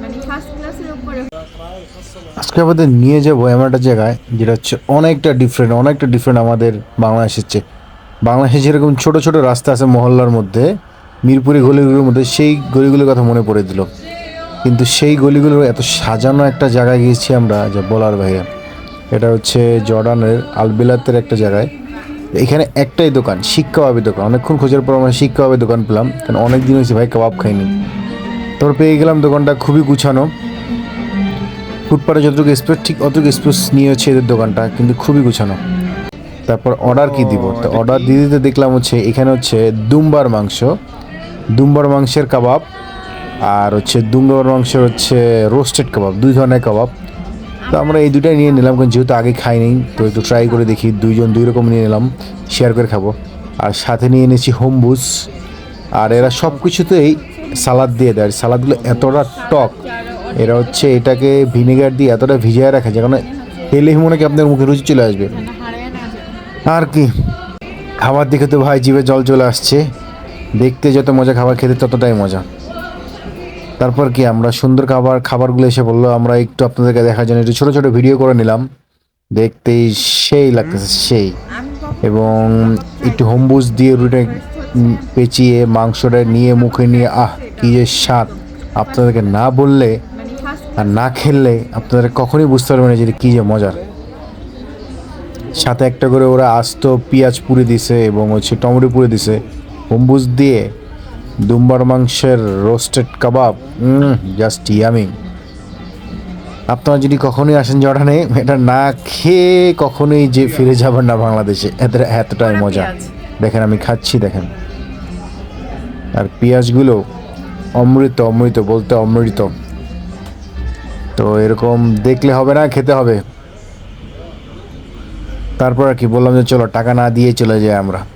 মানে আজকে আমাদের নিয়ে যাব এমন একটা জায়গায়, যেটা হচ্ছে অনেকটা ডিফারেন্ট অনেকটা ডিফারেন্ট আমাদের বাংলাদেশের চেয়ে। বাংলাদেশে যেরকম ছোট ছোট রাস্তা আছে মহল্লার মধ্যে মিরপুরি গলিগুলোর মধ্যে, সেই গলিগুলোর কথা মনে পড়ে দিল। কিন্তু সেই গলিগুলো এত সাজানো একটা জায়গায় গিয়েছি আমরা, যা বলার বাইরে। এটা হচ্ছে জর্ডানের আলবিলাতের একটা জায়গায়। এখানে একটাই দোকান শিক কাবাবের দোকান। অনেকক্ষণ খোঁজার পর আমরা শিক কাবাবের দোকান পেলাম, কারণ অনেক দিন হয়েছে ভাই, কাবাব খাইনি। তারপর পেয়ে গেলাম দোকানটা খুবই গুছানো। ফুটপাতে যতটুকু স্পেস ঠিক অতটুকু স্পেস নিয়েছে এদের দোকানটা, কিন্তু খুবই গুছানো। তারপর অর্ডার কি দিব? তো অর্ডার দিয়ে দিতে দেখলাম হচ্ছে এখানে হচ্ছে দুম্বার মাংস। দুম্বার মাংসের কাবাব আর হচ্ছে দুম্বার মাংসের হচ্ছে রোস্টেড কাবাব, দুই ধরনের কাবাব। তো আমরা এই দুটাই নিয়ে নিলাম, কারণ যেহেতু আগে খাইনি তো একটু ট্রাই করে দেখি, দুইজন দুই রকম নিয়ে নিলাম শেয়ার করে খাব। আর সাথে নিয়ে এনেছি হোমবুস আর এরা সব কিছুতেই সালাদ দিয়ে দেয়। সালাদগুলো এতটা টক, এরা হচ্ছে এটাকে ভিনেগার দিয়ে এতটা ভিজিয়ে রাখে যে কারণে খেলেই মনে কি আপনার মুখে রুচি চলে আসবে। আর কি, খাবার দেখে তো ভাই জিভে জল চলে আসছে। দেখতে যত মজা খাবার খেতে ততটাই মজা। তারপর কি আমরা সুন্দর খাবার, খাবারগুলো এসে বলল, আমরা একটু আপনাদেরকে দেখার জন্য একটু ছোটো ছোটো ভিডিও করে নিলাম। দেখতেই সেই লাগতেছে, সেই। এবং একটু হোমবুস দিয়ে রুটে পেঁচিয়ে, মাংসটা নিয়ে, মুখে নিয়ে, আহ কি যে স্বাদ। আপনাদেরকে না বললে আর না খেললে আপনারা কখনই বুঝতে পারবেন না যে কী যে মজার। সাথে একটা করে ওরা আস্ত পেঁয়াজ পুড়ে দিছে এবং হচ্ছে টমেটো পুড়ে দিছে। গম্বুজ দিয়ে দুম্বার মাংসের রোস্টেড কাবাব জাস্ট ইয়ামি আপনারা যদি কখনোই আসেন জর্ডানে এটা না খেয়ে কখনোই যে ফিরে যাবেন না বাংলাদেশে। এত এতটাই মজা। দেখেন আমি খাচ্ছি দেখেন। আর পেঁয়াজগুলো অমৃত অমৃত বলতে অমৃত। তো এরকম দেখলে হবে না, খেতে হবে। তারপর আর কি বললাম যে চলো, টাকা না দিয়ে চলে যাই আমরা।